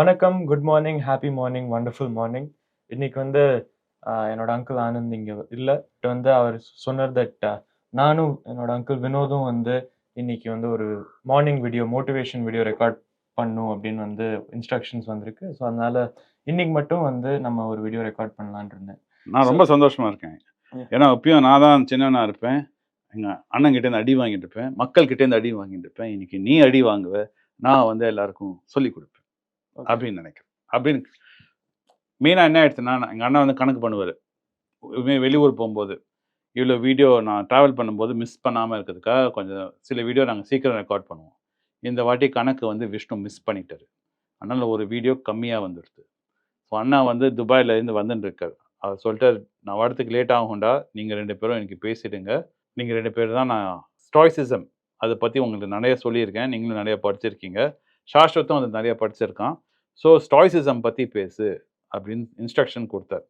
வணக்கம் good morning happy morning wonderful morning இன்னைக்கு வந்து என்னோட அங்கிள் ஆனந்த் இங்க இல்லை. வந்து அவர் சொன்னார் தட் நானும் என்னோட அங்கிள் வினோதும் வந்து இன்னைக்கு வந்து ஒரு morning video motivation video record பண்ணும் அப்படின்னு வந்து இன்ஸ்ட்ரக்ஷன்ஸ் வந்திருக்கு. ஸோ அதனால இன்னைக்கு மட்டும் வந்து நம்ம ஒரு வீடியோ ரெக்கார்ட் பண்ணலான்னு இருந்தேன். நான் ரொம்ப சந்தோஷமா இருக்கேன். ஏன்னா எப்பயும் நான் தான் சின்னவனா இருப்பேன். எங்க அண்ணன் கிட்ட இருந்து அடி வாங்கிட்டு இருப்பேன். மக்கள் கிட்ட இருந்து அடி வாங்கிட்டு இருப்பேன். இன்னைக்கு நீ அடி வாங்குவ. நான் வந்து எல்லாருக்கும் சொல்லி கொடுப்பேன். அப்படின்னு நினைக்கிறேன். அப்படின்னு மெயினாக என்ன ஆயிடுச்சுன்னா நான் எங்கள் அண்ணன் வந்து கணக்கு பண்ணுவார். வெளியூர் போகும்போது இவ்வளோ வீடியோ நான் ட்ராவல் பண்ணும்போது மிஸ் பண்ணாமல் இருக்கிறதுக்காக கொஞ்சம் சில வீடியோ நாங்கள் சீக்கிரம் ரெக்கார்ட் பண்ணுவோம். இந்த வாட்டி கணக்கு வந்து விஷ்ணு மிஸ் பண்ணிட்டாரு. அதனால் ஒரு வீடியோ கம்மியாக வந்துடுது. ஸோ அண்ணா வந்து துபாயிலேருந்து வந்துட்டு இருக்காரு அவர் சொல்லிட்டு நான் வரத்துக்கு லேட் ஆகும்டா. நீங்கள் ரெண்டு பேரும் எனக்கு பேசிடுங்க. நீங்கள் ரெண்டு பேர் தான் நான் ஸ்டாய்சிசம் அதை பற்றி உங்களுக்கு நிறைய சொல்லியிருக்கேன். நீங்களும் நிறைய படிச்சிருக்கீங்க. சாஸ்வத்தும் அது நிறைய படிச்சிருக்கான். ஸோ ஸ்டாய்சிசம் பற்றி பேசு அப்படின்னு இன்ஸ்ட்ரக்ஷன் கொடுத்தார்.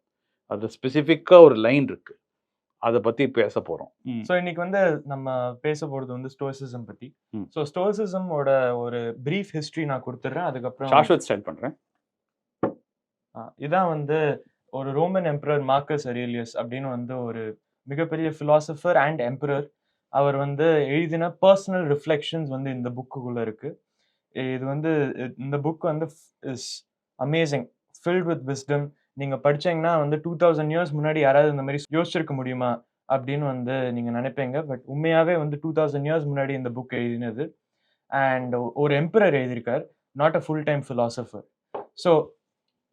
அது ஸ்பெசிஃபிக்காக ஒரு லைன் இருக்கு. அதை பற்றி பேச போகிறோம் ஸோ இன்னைக்கு வந்து நம்ம பேச போறது வந்து ஸ்டோசிசம் பத்தி. ம். ஸோ ஸ்டோசிசமோட ஒரு பிரீஃப் ஹிஸ்டரி நான் கொடுத்துட்றேன் அதுக்கப்புறம் சாஸ்வத் ஸ்டார்ட் பண்ணுறேன் ஆ, இதான் வந்து ஒரு ரோமன் எம்பரர் மார்க்கஸ் அரேலியஸ் அப்படின்னு வந்து ஒரு மிகப்பெரிய ஃபிலாசபர் அண்ட் எம்பரர் அவர் வந்து எழுதின பர்சனல் ரிஃப்ளெக்ஷன்ஸ் வந்து இந்த புக்குக்குள்ள இருக்கு. இது வந்து இந்த புக் வந்து is amazing filled with wisdom நீங்கள் படிச்சீங்கன்னா வந்து டூ தௌசண்ட் இயர்ஸ் முன்னாடி யாராவது இந்த மாதிரி யோசிச்சிருக்க முடியுமா அப்படின்னு வந்து நீங்கள் நினைப்பீங்க. பட் உண்மையாகவே வந்து டூ தௌசண்ட் இயர்ஸ் முன்னாடி இந்த புக் எழுதினது. அண்ட் ஒரு எம்பரர் எழுதியிருக்கார். Not a full time philosopher so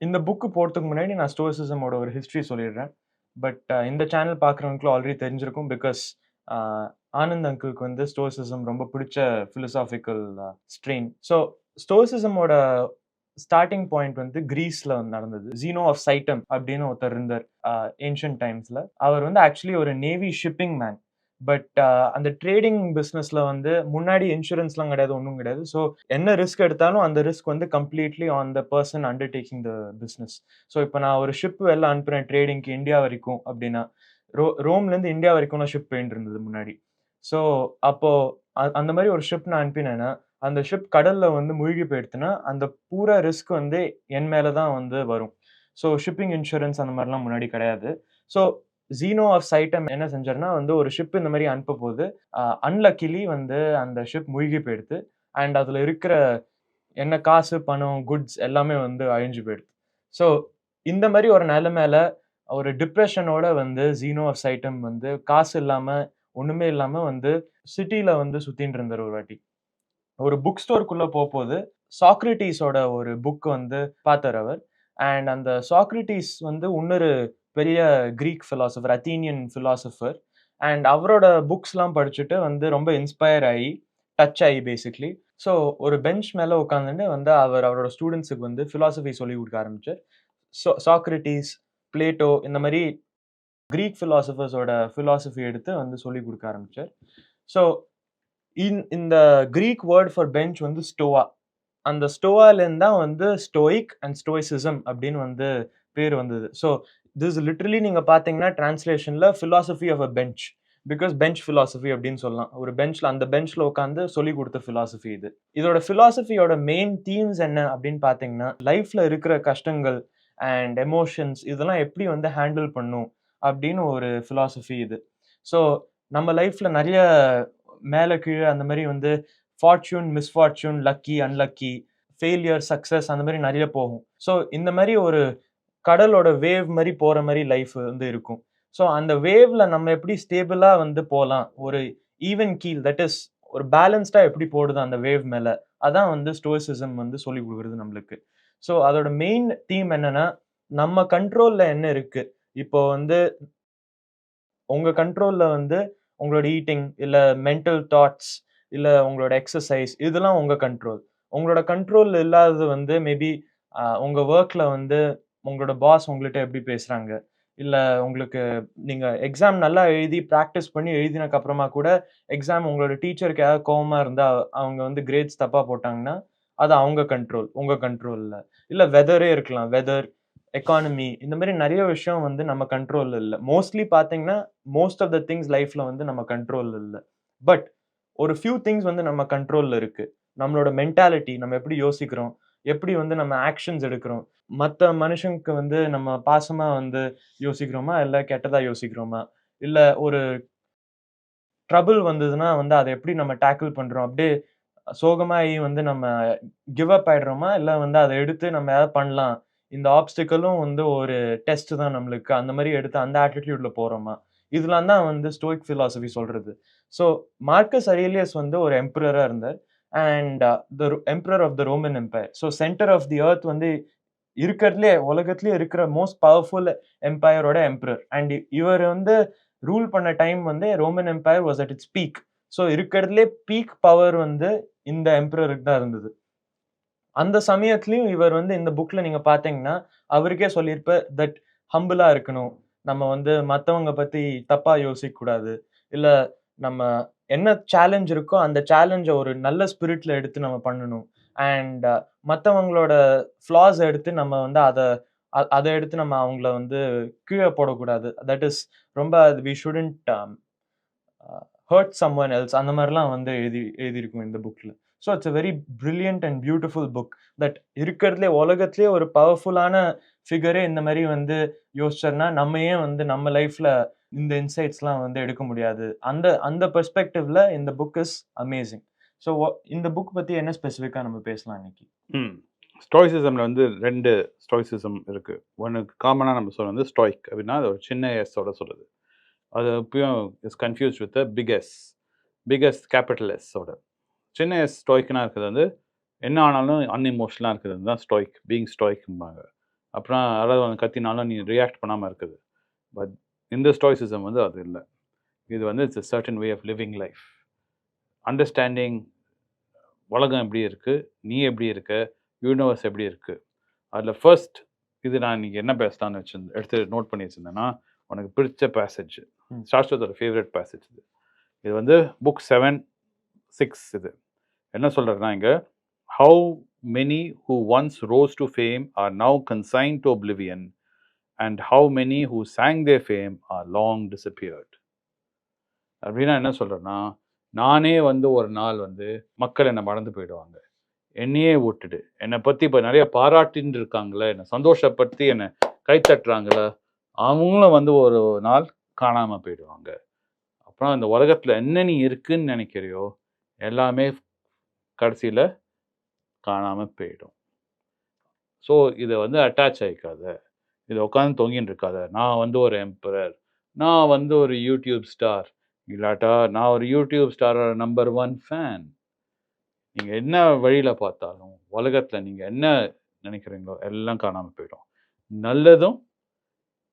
இந்த புக்கு போகிறதுக்கு முன்னாடி நான் ஸ்டோசிசமோட ஒரு ஹிஸ்ட்ரி சொல்லிடுறேன். பட் இந்த சேனல் பார்க்குறவங்களுக்கும் ஆல்ரெடி தெரிஞ்சிருக்கும் பிகாஸ் ஆனந்த் அங்கிளுக்கு வந்து ஸ்டோசிசம் ரொம்ப பிடிச்ச ஃபிலசாபிக்கல் ஸ்ட்ரெயின் ஸோ ஸ்டோசிசமோட ஸ்டார்டிங் பாயிண்ட் வந்து கிரீஸ்ல நடந்தது. ஜீனோ ஆஃப் சைட்டம் அப்படின்னு ஒருத்தர் இருந்தார் ஏன்ஷியன் டைம்ஸ்ல அவர் வந்து ஆக்சுவலி ஒரு நேவி ஷிப்பிங் மேன் பட் அந்த ட்ரேடிங் பிஸ்னஸ்ல வந்து முன்னாடி இன்சூரன்ஸ்லாம் கிடையாது ஒன்றும் கிடையாது. ஸோ என்ன ரிஸ்க் எடுத்தாலும் அந்த ரிஸ்க் வந்து completely on the person undertaking the business so இப்போ நான் ஒரு ஷிப் வெளில அனுப்புறேன் ட்ரேடிங்க்கு இந்தியா வரைக்கும் அப்படின்னா ரோ ரோம்லேருந்து இந்தியா வரைக்கும் நான் ஷிப் போயிட்டு இருந்தது முன்னாடி. ஸோ அப்போ அ- அந்த மாதிரி ஒரு ஷிப் நான் அனுப்பினேன்னா அந்த ஷிப் கடல்ல வந்து மூழ்கி போயிடுத்துன்னா அந்த பூரா ரிஸ்க் வந்து என் மேல தான் வந்து வரும். ஸோ ஷிப்பிங் இன்சூரன்ஸ் அந்த மாதிரிலாம் முன்னாடி கிடையாது. ஸோ ஜீனோ ஆஃப் சைட்டம் என்ன செஞ்சாருன்னா வந்து ஒரு ஷிப் இந்த மாதிரி அனுப்ப போது அன்லக்கிலி வந்து அந்த ஷிப் மூழ்கி போயிடுது அண்ட் அதில் இருக்கிற என்ன காசு பணம் குட்ஸ் எல்லாமே வந்து அழிஞ்சு போயிடுது ஸோ இந்த மாதிரி ஒரு நிலைமையில ஒரு டிப்ரெஷனோட வந்து ஜீனோ ஆஃப் சைட்டம் வந்து காசு இல்லாமல் ஒன்றுமே இல்லாமல் வந்து சிட்டியில் வந்து சுற்றின்னு இருந்தார் ஒரு வாட்டி. ஒரு புக் ஸ்டோருக்குள்ளே போகும்போது சாக்ரட்டிஸோட ஒரு புக் வந்து பார்த்தார் அவர். அண்ட் அந்த சாக்ரட்டிஸ் வந்து இன்னொரு பெரிய Greek philosopher Athenian philosopher and அவரோட புக்ஸ்லாம் படிச்சுட்டு வந்து ரொம்ப இன்ஸ்பயர் ஆகி டச் ஆகி பேசிக்லி ஸோ ஒரு பெஞ்ச் மேலே உட்காந்துட்டு வந்து அவர் அவரோட ஸ்டூடெண்ட்ஸுக்கு வந்து ஃபிலாசபி சொல்லி கொடுக்க ஆரம்பிச்சார். ஸோ சாக்ரட்டிஸ் பிளேட்டோ இந்த மாதிரி கிரீக் ஃபிலாசபர்ஸோட ஃபிலாசபி எடுத்து வந்து சொல்லி கொடுக்க ஆரம்பிச்சார். ஸோ இன் இந்த கிரீக் வேர்ட் ஃபார் பெஞ்ச் வந்து ஸ்டோவா அந்த ஸ்டோவாலேருந்து தான் வந்து ஸ்டோயிக் அண்ட் ஸ்டோயிசிசம் அப்படின்னு வந்து பேர் வந்தது. ஸோ திஸ் லிட்ரலி நீங்கள் பார்த்தீங்கன்னா டிரான்ஸ்லேஷனில் philosophy of a bench because bench philosophy அப்படின்னு சொல்லலாம். ஒரு பெஞ்சில் அந்த பெஞ்சில் உட்காந்து சொல்லி கொடுத்த ஃபிலாசபி இது. இதோட ஃபிலாசபியோட மெயின் தீம்ஸ் என்ன அப்படின்னு பார்த்தீங்கன்னா லைஃப்பில் இருக்கிற கஷ்டங்கள் அண்ட் எமோஷன்ஸ் இதெல்லாம் எப்படி வந்து ஹேண்டில் பண்ணும்? அப்படின்னு ஒரு ஃபிலாசபி இது. ஸோ நம்ம லைஃப்பில் நிறைய மேலே கீழே அந்த மாதிரி வந்து fortune misfortune lucky unlucky failure success அந்த மாதிரி நிறைய போகும். ஸோ இந்த மாதிரி ஒரு கடலோட வேவ் மாதிரி போகிற மாதிரி லைஃப் வந்து இருக்கும். ஸோ அந்த வேவ்ல நம்ம எப்படி ஸ்டேபிளாக வந்து போகலாம் ஒரு ஈவன் கீல் தட் இஸ் ஒரு பேலன்ஸ்டாக எப்படி போடுது அந்த வேவ் மேலே? அதான் வந்து ஸ்டோசிசம் வந்து சொல்லி கொடுக்குறது நம்மளுக்கு. ஸோ அதோட மெயின் தீம் என்னென்னா நம்ம கண்ட்ரோலில் என்ன இருக்குது இப்போ வந்து உங்க கண்ட்ரோல்ல வந்து உங்களோட ஈட்டிங் இல்ல மென்டல் தாட்ஸ் இல்ல உங்களோட எக்ஸசைஸ் இதெல்லாம் உங்க கண்ட்ரோல் உங்களோட கண்ட்ரோல் இல்லாதது வந்து மேபி உங்க ஒர்க்ல வந்து உங்களோட பாஸ் உங்கள்கிட்ட எப்படி பேசுறாங்க? இல்ல உங்களுக்கு நீங்க எக்ஸாம் நல்லா எழுதி ப்ராக்டிஸ் பண்ணி எழுதினக்கு அப்புறமா கூட எக்ஸாம் உங்களோட டீச்சருக்கு ஏதாவது கோவமா இருந்தா அவங்க வந்து கிரேட்ஸ் தப்பா போட்டாங்கன்னா அது அவங்க கண்ட்ரோல் உங்க கண்ட்ரோல்ல இல்ல வெதரே இருக்கலாம் வெதர் எக்கானமி இந்த மாதிரி நிறைய விஷயம் வந்து நம்ம கண்ட்ரோல் இல்லை. மோஸ்ட்லி பார்த்தீங்கன்னா மோஸ்ட் ஆஃப் த திங்ஸ் லைஃப்பில் வந்து நம்ம கண்ட்ரோல் இல்லை. பட் ஒரு ஃபியூ திங்ஸ் வந்து நம்ம கண்ட்ரோலில் இருக்குது நம்மளோட மென்டாலிட்டி நம்ம எப்படி யோசிக்கிறோம்? எப்படி வந்து நம்ம ஆக்ஷன்ஸ் எடுக்கிறோம்? மற்ற மனுஷனுக்கு வந்து நம்ம பாசமாக வந்து யோசிக்கிறோமா? இல்லை கெட்டதாக யோசிக்கிறோமா? இல்லை ஒரு ட்ரபிள் வந்ததுன்னா வந்து அதை எப்படி நம்ம டேக்கிள் பண்ணுறோம் அப்படியே சோகமாகி வந்து நம்ம கிவ் அப் ஆயிடுறோமா? இல்லை வந்து அதை எடுத்து நம்ம ஏதாவது பண்ணலாம்? இந்த ஆப்ஸ்டிக்கலும் வந்து ஒரு டெஸ்ட் தான் நம்மளுக்கு. அந்த மாதிரி எடுத்து அந்த ஆட்டிடியூட்ல போறோமா? இதெல்லாம் தான் வந்து ஸ்டோயிக் ஃபிலாசபி சொல்றது. ஸோ மார்க்கஸ் அரேலியஸ் வந்து ஒரு எம்பரரா இருந்தார். And the emperor of the Roman empire so centre of the earth வந்து இருக்கிறதுலே உலகத்துலேயே இருக்கிற மோஸ்ட் பவர்ஃபுல் எம்பையரோட எம்பரர் அண்ட் இவர் வந்து ரூல் பண்ண டைம் வந்து Roman empire was at its peak so இருக்கிறதுலே பீக் பவர் வந்து இந்த எம்பரருக்கு தான் இருந்தது. அந்த சமயத்துலயும் இவர் வந்து இந்த புக்ல நீங்க பாத்தீங்கன்னா அவருக்கே சொல்லியிருப்ப தட் ஹம்பிளா இருக்கணும். நம்ம வந்து மற்றவங்க பத்தி தப்பா யோசிக்க கூடாது இல்ல நம்ம என்ன சேலஞ்ச் இருக்கோ அந்த சேலஞ்சை ஒரு நல்ல ஸ்பிரிட்ல எடுத்து நம்ம பண்ணணும். அண்ட் மற்றவங்களோட ஃப்ளாஸ் எடுத்து நம்ம வந்து அதை அதை எடுத்து நம்ம அவங்கள வந்து கீழே போடக்கூடாது. தட் இஸ் ரொம்ப we shouldn't hurt someone else அந்த மாதிரிலாம் வந்து எழுதி எழுதியிருக்கும் இந்த புக்கில் so it's a very brilliant and beautiful book that இருக்கிறதுலே உலகத்துலேயே ஒரு பவர்ஃபுல்லான ஃபிகரே இந்த மாதிரி வந்து யோசிச்சோன்னா நம்ம ஏன் வந்து நம்ம லைஃப்பில் இந்த இன்சைட்ஸ்லாம் வந்து எடுக்க முடியாது. அந்த அந்த பெர்ஸ்பெக்டிவ்ல இந்த புக் இஸ் அமேசிங் ஸோ இந்த புக் பற்றி என்ன ஸ்பெசிஃபிக்காக நம்ம பேசலாம் இன்னைக்கு? ம். ஸ்டாய்சிசமில் வந்து ரெண்டு ஸ்டாய்சிசம் இருக்குது ஒன்று காமனாக நம்ம சொல்கிறது வந்து ஸ்டாய்க் அப்படின்னா அது ஒரு சின்ன எஸ்ஸோட சொல்லுது அது எப்பயும் is confuse with the S big capital எஸ்ஸோட சின்ன எஸ் ஸ்டாய்க்குனா இருக்கிறது வந்து என்ன ஆனாலும் அன்இமோஷனலாக இருக்கிறது தான் ஸ்டாய்க் பீங் ஸ்டாய்க்கும்பாங்க அப்புறம் யாராவது வந்து கத்தினாலும் நீ ரியாக்ட் பண்ணாமல் இருக்குது. பட் இந்த ஸ்டாய்சிசம் வந்து அது இல்லை. இது வந்து it's certain way of living life understanding உலகம் எப்படி இருக்குது நீ எப்படி இருக்க யூனிவர்ஸ் எப்படி இருக்குது அதில் ஃபர்ஸ்ட் இது நான் இன்னைக்கு என்ன பேசலாம்னு வச்சிருந்தேன் எடுத்து நோட் பண்ணி வச்சிருந்தேன்னா உனக்கு பிடிச்ச பேசேஜ் ஒரு ஃபேவரட் பேசேஜ் இது. இது வந்து புக் செவன் சிக்ஸ் இது. என்ன சொல்கிறேன்னா இங்கே how many who once rose to fame are now consign to oblivion and how many who sang they fame are long disappeared அப்படின்னா என்ன சொல்கிறேன்னா நானே வந்து ஒரு நாள் வந்து மக்கள் என்னை மறந்து போயிடுவாங்க. என்னையே விட்டுடு என்னை பற்றி இப்போ நிறைய பாராட்டின்னு இருக்காங்களே என்னை சந்தோஷப்படுத்தி என்னை கைத்தட்டுறாங்களே அவங்களும் வந்து ஒரு நாள் காணாமல் போயிடுவாங்க. அப்புறம் இந்த உலகத்தில் என்ன நீ இருக்குன்னு நினைக்கிறியோ எல்லாமே கடைசியில் காணாமல் போயிடும். ஸோ இதை வந்து அட்டாச் ஆகிக்காத இதை உட்காந்து தொங்கின்னு இருக்காத. நான் வந்து ஒரு எம்பரர் நான் வந்து ஒரு யூடியூப் ஸ்டார் இல்லாட்டா நான் ஒரு யூடியூப் ஸ்டாரோட நம்பர் ஒன் ஃபேன் நீங்கள் என்ன வழியில் பார்த்தாலும் உலகத்தில் நீங்கள் என்ன நினைக்கிறீங்களோ எல்லாம் காணாமல் போயிடும். நல்லதும்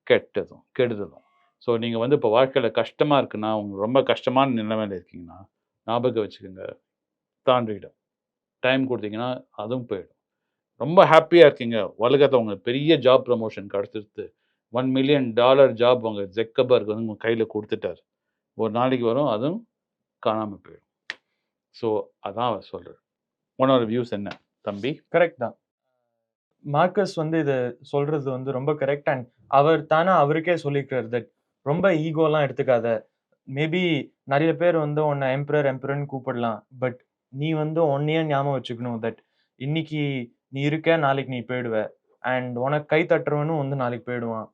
கெட்டதும் கெடுதலும். ஸோ நீங்கள் வந்து இப்போ வாழ்க்கையில் கஷ்டமாக இருக்குன்னா உங்களுக்கு ரொம்ப கஷ்டமான நிலைமையில் இருக்கீங்கன்னா ஞாபகம் வச்சுக்கோங்க. தாண்டிடும். டைம் கொடுத்தீங்கன்னா அதுவும் போயிடும். ரொம்ப ஹாப்பியாக இருக்கீங்க. உலகத்தை உங்களுக்கு பெரிய ஜாப் ப்ரமோஷன் கிடச்சிருத்து. ஒன் மில்லியன் டாலர் ஜாப் உங்கள் ஜெக்கபர்க் வந்து உங்கள் கையில் கொடுத்துட்டார். ஒரு நாளைக்கு வரும் அதுவும் காணாமல் போயிடும். ஸோ அதான் அவர் சொல்கிறார் உன்னோட வியூஸ் என்ன தம்பி? கரெக்ட் தான். மார்க்கஸ் வந்து இது சொல்றது வந்து ரொம்ப கரெக்ட் அண்ட் அவர் தானே அவருக்கே சொல்லிக்கிறார் தட் ரொம்ப ஈகோலாம் எடுத்துக்காத. மேபி நிறைய பேர் வந்து உன்னை எம்பரர் எம்பரர்னு கூப்பிடலாம். பட் நீ வந்து உன்னையே ஞாபகம் வச்சுக்கணும் தட் இன்னைக்கு நீ இருக்க நாளைக்கு நீ போயிடுவ. அண்ட் உனக்கு கை தட்டுறவனும் வந்து நாளைக்கு போயிடுவான்.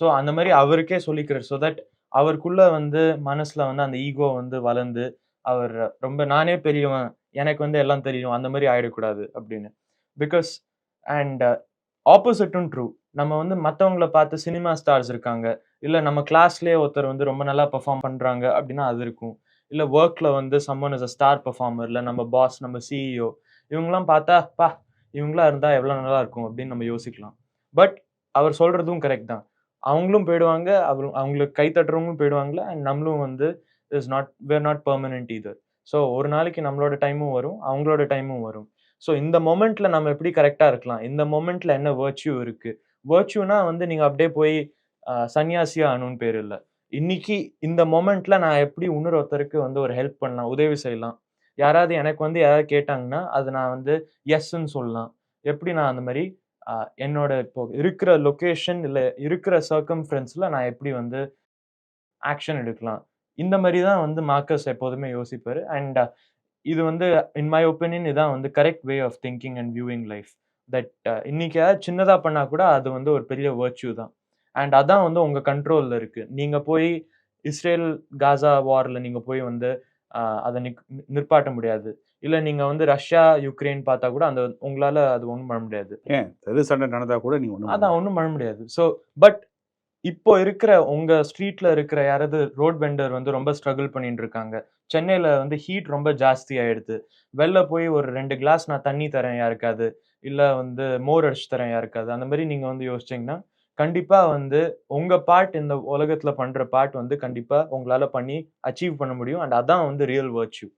ஸோ அந்த மாதிரி அவருக்கே சொல்லிக்கிறார். ஸோ தட் அவருக்குள்ள வந்து மனசுல வந்து அந்த ஈகோ வந்து வளர்ந்து அவர் ரொம்ப நானே பெரியவன். எனக்கு வந்து எல்லாம் தெரியும். அந்த மாதிரி ஆயிடக்கூடாது அப்படின்னு. பிகாஸ் அண்ட் ஆப்போசிட்டும் ட்ரூ நம்ம வந்து மற்றவங்கள பார்த்து சினிமா ஸ்டார்ஸ் இருக்காங்க. இல்லை நம்ம கிளாஸ்லேயே ஒருத்தர் வந்து ரொம்ப நல்லா பெர்ஃபார்ம் பண்ணுறாங்க அப்படின்னா அது இருக்கும். இல்லை ஒர்க்கில் வந்து someone is a star performer இல்லை நம்ம பாஸ் நம்ம சிஇஓ இவங்கெல்லாம் பார்த்தா பா இவங்களாம் இருந்தால் எவ்வளோ நல்லா இருக்கும் அப்படின்னு நம்ம யோசிக்கலாம். பட் அவர் சொல்கிறதும் கரெக்ட் தான். அவங்களும் போயிடுவாங்க அவர் அவங்களுக்கு கை தட்டுறவங்களும் போயிடுவாங்களே அண்ட் நம்மளும் வந்து is not we're not permanent either so ஒரு நாளைக்கு நம்மளோட டைமும் வரும் அவங்களோட டைமும் வரும். ஸோ இந்த மொமெண்ட்டில் நம்ம எப்படி கரெக்டாக இருக்கலாம்? இந்த மொமெண்ட்டில் என்ன வேர்ச்சியூ இருக்குது வேர்ச்சியூனா வந்து நீங்கள் அப்படியே போய் ஆஹ், சன்னியாசியா பேர் இல்லை. இன்னைக்கு இந்த மொமெண்ட்ல நான் எப்படி இன்னொருத்தருக்கு வந்து ஒரு ஹெல்ப் பண்ணலாம் உதவி செய்யலாம்? யாராவது எனக்கு வந்து யாராவது கேட்டாங்கன்னா அது நான் வந்து எஸ்ன்னு சொல்லலாம். எப்படி நான் அந்த மாதிரி என்னோட இப்போ இருக்கிற லொக்கேஷன் இல்லை இருக்கிற சர்க்கம்ஃபரன்ஸில் நான் எப்படி வந்து ஆக்ஷன் எடுக்கலாம்? இந்த மாதிரி தான் வந்து மார்க்கஸ் எப்போதுமே யோசிப்பார். அண்ட் இது வந்து இன் மை ஒப்பீனியன் இதான் வந்து correct way of thinking and viewing life that இன்னைக்கு ஏதாவது சின்னதாக பண்ணால் கூட அது வந்து ஒரு பெரிய வேர்ச்சியூ தான். அண்ட் அதான் வந்து உங்க கண்ட்ரோல்ல இருக்கு. நீங்க போய் இஸ்ரேல் காசா வார்ல நீங்க போய் வந்து அதை நிக் நிற்பாட்ட முடியாது. இல்ல நீங்க வந்து ரஷ்யா யுக்ரைன் பார்த்தா கூட அந்த உங்களால அது ஒன்றும் பண்ண முடியாது. ஏன்? சண்டை நடந்தா கூட நீ ஒன்றும் அதான் ஒன்றும் பண்ண முடியாது. ஸோ பட் இப்போ இருக்கிற உங்க ஸ்ட்ரீட்ல இருக்கிற யாராவது ரோட் வெண்டர் வந்து ரொம்ப ஸ்ட்ரகிள் பண்ணிட்டு இருக்காங்க. சென்னையில வந்து ஹீட் ரொம்ப ஜாஸ்தி ஆயிடுது. வெளில போய் ஒரு ரெண்டு கிளாஸ் நான் தண்ணி தரேன் யாருக்காது இல்ல வந்து மோர் அடிச்சு தரேன் யாருக்காது அந்த மாதிரி நீங்க வந்து யோசிச்சீங்கன்னா கண்டிப்பா வந்து உங்க பார்ட் இந்த உலகத்துல பண்ற பார்ட் வந்து கண்டிப்பா உங்களால பண்ணி அச்சீவ் பண்ண முடியும். அண்ட் அதான் வந்து ரியல் வர்ச்சியூ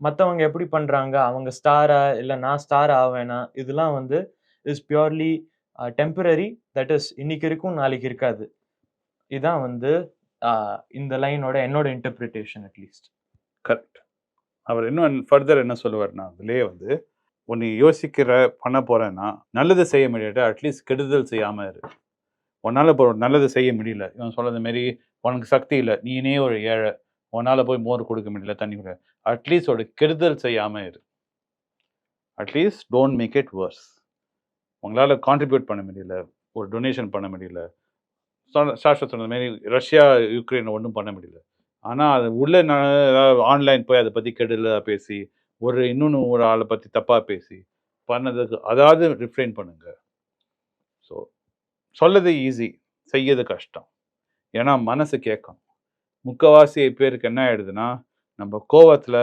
மற்றவங்க எப்படி பண்றாங்க? அவங்க ஸ்டாரா இல்லை நான் ஸ்டார் ஆவேனா இதெல்லாம் வந்து is purely temporary that is இன்னைக்கு இருக்கும் நாளைக்கு இருக்காது. இதுதான் வந்து uh, இந்த லைனோட என்னோட இன்டர்பிரிட்டேஷன் அட்லீஸ்ட் கரெக்ட் அவர் இன்னும் ஃபர்தர் என்ன சொல்லுவார்னா அதுலேயே வந்து உன்னை யோசிக்கிற பண்ண போறேன்னா நல்லது செய்ய முடியாட்ட அட்லீஸ்ட் கெடுதல் செய்யாம இரு. உன்னால் இப்போ நல்லது செய்ய முடியல. இவன் சொன்னது மாரி உனக்கு சக்தி இல்லை. நீனே ஒரு ஏழை. உன்னால் போய் மோர் கொடுக்க முடியல தண்ணி கொடுக்க. அட்லீஸ்ட் ஒரு கெடுதல் செய்யாமல் இரு. At least don't make it worse உங்களால் கான்ட்ரிபியூட் பண்ண முடியல. ஒரு டொனேஷன் பண்ண முடியல. சொன்ன- சாஸ்வத் சொன்னது மாரி ரஷ்யா யுக்ரைன் ஒன்றும் பண்ண முடியல. ஆனால் அது உள்ளே நான் ஆன்லைன் போய் அதை பற்றி கெடுதலாக பேசி ஒரு இன்னொன்று ஒரு ஆளை பற்றி தப்பாக பேசி பண்ணதுக்கு அதாவது ரிஃப்ரைன் பண்ணுங்கள் சொல்லது ஈஸி செய்யது கஷ்டம். ஏன்னா மனசு கேட்கும் முக்கவாசி பேருக்கு என்ன ஆயிடுதுன்னா நம்ம கோவத்தில்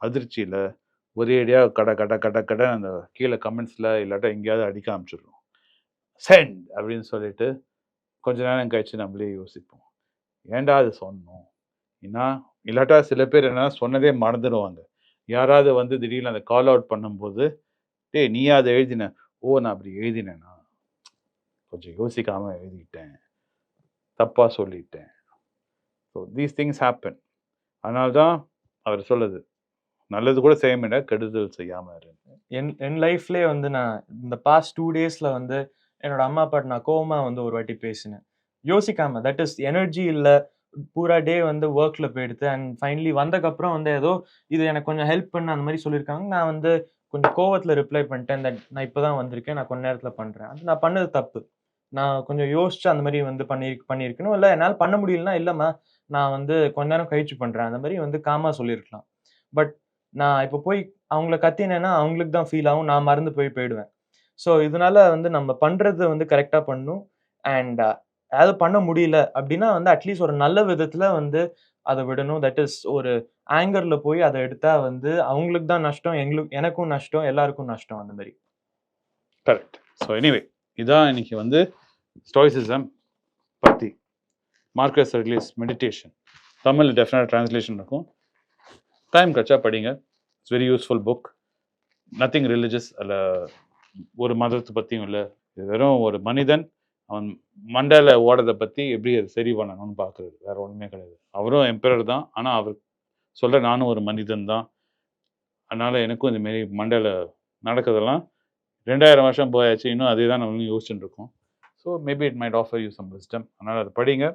அதிர்ச்சியில் ஒரேடியாக கட கட கட கட அந்த கீழே கமெண்ட்ஸில் இல்லாட்டா எங்கேயாவது அடிக்க ஆரம்பிச்சிடுறோம். சென்ட் அப்படின்னு சொல்லிட்டு கொஞ்ச நேரம் கழிச்சு நம்மளே யோசிப்போம். ஏன்டா அது சொன்னோம்? ஏன்னா இல்லாட்டா சில பேர் என்ன சொன்னதே மறந்துடுவாங்க. யாராவது வந்து திடீர்னு அதை கால் அவுட் பண்ணும்போது டேய் நீயா அதை எழுதின? ஓ நான் அப்படி எழுதினேனா? கொஞ்சம் யோசிக்காமல் எழுதிட்டேன். தப்பாக சொல்லிட்டேன். ஸோ தீஸ் திங்ஸ் ஹேப்பன் அதனால தான் அவர் சொல்லுது நல்லது கூட செய்ய மாட்டேன் கெடுதல் செய்யாம இருந்தேன் என் என் லைஃப்லேயே வந்து நான் இந்த பாஸ்ட் டூ டேஸில் வந்து என்னோட அம்மா அப்பாட்ட நான் கோவமாக வந்து ஒரு வாட்டி பேசினேன். யோசிக்காம தட் இஸ் எனர்ஜி இல்லை. பூரா டே வந்து ஒர்க்கில் போயிடுது அண்ட் ஃபைனலி வந்ததுக்கப்புறம் வந்து ஏதோ இது எனக்கு கொஞ்சம் ஹெல்ப் பண்ண அந்த மாதிரி சொல்லியிருக்காங்க. நான் வந்து கொஞ்சம் கோவத்தில் ரிப்ளை பண்ணிட்டேன் தட் நான் இப்போ தான் வந்திருக்கேன் நான் கொஞ்ச நேரத்தில் பண்ணுறேன் அது நான் பண்ணது தப்பு. நான் கொஞ்சம் யோசிச்சு அந்த மாதிரி வந்து பண்ணி பண்ணியிருக்கணும். இல்லை என்னால் பண்ண முடியலன்னா இல்லைம்மா நான் வந்து கொஞ்ச நேரம் கழிச்சு பண்ணுறேன் அந்த மாதிரி வந்து காமா சொல்லியிருக்கலாம். பட் நான் இப்போ போய் அவங்கள கத்தினேன்னா அவங்களுக்கு தான் ஃபீல் ஆகும். நான் மறந்து போய் போயிடுவேன். ஸோ இதனால வந்து நம்ம பண்ணுறது வந்து கரெக்டாக பண்ணும். அண்ட் அதாவது பண்ண முடியல அப்படின்னா வந்து அட்லீஸ்ட் ஒரு நல்ல விதத்தில் வந்து அதை விடணும். தட் இஸ் ஒரு ஆங்கரில் போய் அதை எடுத்தால் வந்து அவங்களுக்கு தான் நஷ்டம் எங்களுக்கு எனக்கும் நஷ்டம் எல்லாருக்கும் நஷ்டம் அந்த மாதிரி. கரெக்ட் ஸோ எனிவே இதான் இன்னைக்கு வந்து ஸ்டாய்சிசம் பற்றி Marcus Aurelius meditation Tamil definite translation இருக்கும். டைம் கச்சா படிங்க. It's very useful book nothing religious அதில் ஒரு மதத்தை பற்றியும் இல்லை. வெறும் ஒரு மனிதன் அவன் மண்டல ஓடதை பற்றி எப்படி அது சரி பண்ணணும்னு பார்க்குறது வேறு ஒன்றுமே கிடையாது. அவரும் எம்பரர் தான். ஆனால் அவர் சொல்கிற நானும் ஒரு மனிதன் தான். அதனால் எனக்கும் இந்த மாரி மண்டல நடக்கிறதெல்லாம் ரெண்டாயிரம் வருஷம் போயாச்சு இன்னும் அதே தான் நம்ம யோசிச்சுட்டு இருக்கோம். So maybe it might offer you some wisdom அதனால் அதை படிங்க.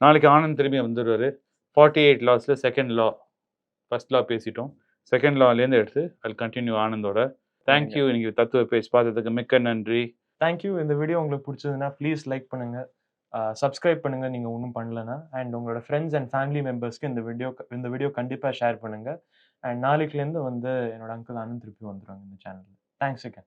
நாளைக்கு ஆனந்த் திரும்பி வந்துடுவார் ஃபார்ட்டி எயிட் லாஸில் செகண்ட் லா ஃபர்ஸ்ட் லா பேசிட்டோம் செகண்ட் லாலேருந்து எடுத்து அது கண்டினியூ ஆனந்தோட. தேங்க்யூ இன்னைக்கு தத்துவ பேஜ் பார்த்ததுக்கு மிக்க நன்றி. தேங்க்யூ இந்த வீடியோ உங்களுக்கு பிடிச்சதுன்னா ப்ளீஸ் லைக் பண்ணுங்க. சப்ஸ்கிரைப் பண்ணுங்க. நீங்க ஒன்றும் பண்ணலன்னா. அண்ட் உங்களோட ஃப்ரெண்ட்ஸ் அண்ட் ஃபேமிலி மெம்பர்ஸ்க்கு இந்த வீடியோ இந்த வீடியோ கண்டிப்பா ஷேர் பண்ணுங்க. அண்ட் நாளைக்குலேருந்து வந்து என்னோட அங்கிள் ஆனந்த் திருப்பி வந்துருவாங்க இந்த சேனல்ல தேங்க்ஸ் again.